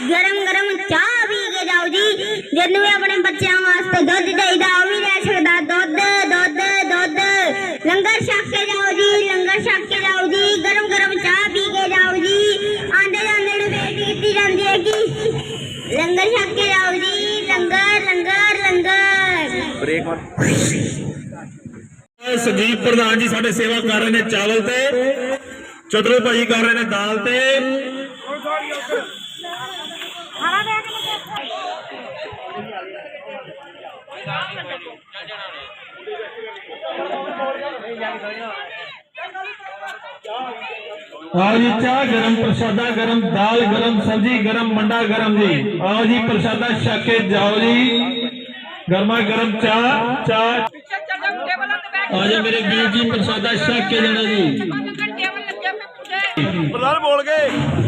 ਗਰਮ ਗਰਮ ਚਾਹ ਪੀ ਕੇ ਜਾਓ ਜੀ। ਜਿਹਨੂੰ ਵੀ ਆਪਣੇ ਬੱਚਿਆਂ ਵਾਸਤੇ ਦੁੱਧ ਚਾਹੀਦਾ, ਉਹ ਵੀ ਲੈ ਸਕਦਾ। ਦੁੱਧ ਦੁੱਧ ਦੁੱਧ। ਲੰਗਰ ਛਕ ਕੇ ਜਾਓ ਜੀ, ਲੰਗਰ ਛਕ ਕੇ ਜਾਓ ਜੀ। ਗਰਮ ਗਰਮ ਚਾਹ ਪੀ ਕੇ ਜਾਓ ਜੀ। ਆਂਦੇ ਜਾਂਦੇ ਨੂੰ ਬੇਨਤੀ ਕੀਤੀ ਜਾਂਦੀ ਹੈ ਕਿ ਲੰਗਰ ਛਕ ਕੇ ਜਾਓ ਜੀ। ਲੰਗਰ ਲੰਗਰ ਲੰਗਰ। ਬ੍ਰੇਕ ਮਾਰ ਸੰਜੀਵ ਪ੍ਰਧਾਨ ਜੀ ਸਾਡੇ ਸੇਵਾ ਕਰ ਰਹੇ ਨੇ ਚਾਵਲ ਤੇ। ਚਤਰੂ ਭਾਜੀ ਕਰ ਰਹੇ ਨੇ ਦਾਲ ਤੇ। आओ जी चाह गरम प्रसादा गरम दाल गरम सब्ज़ी गरम मंडा गरम जी। आओ जी प्रसादा छके जाओ जी। गर्मा गरम चाह चाह आज मेरे बीर जी प्रसादा छके जाना जी। बोल गए।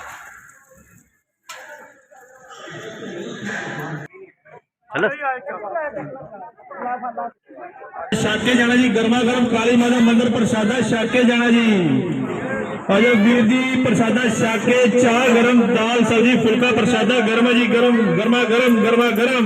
छाके शाके जाना जी, गर्मा गर्म काली माता मंदिर प्रसादा शाके जाना जी। और वीर जी प्रसादा शाके, चाह, गरम, दाल, सब्ज़ी, फुलका प्रसादा गर्मा जी, गरम, गर्मा गर्म गर्मा गर्म।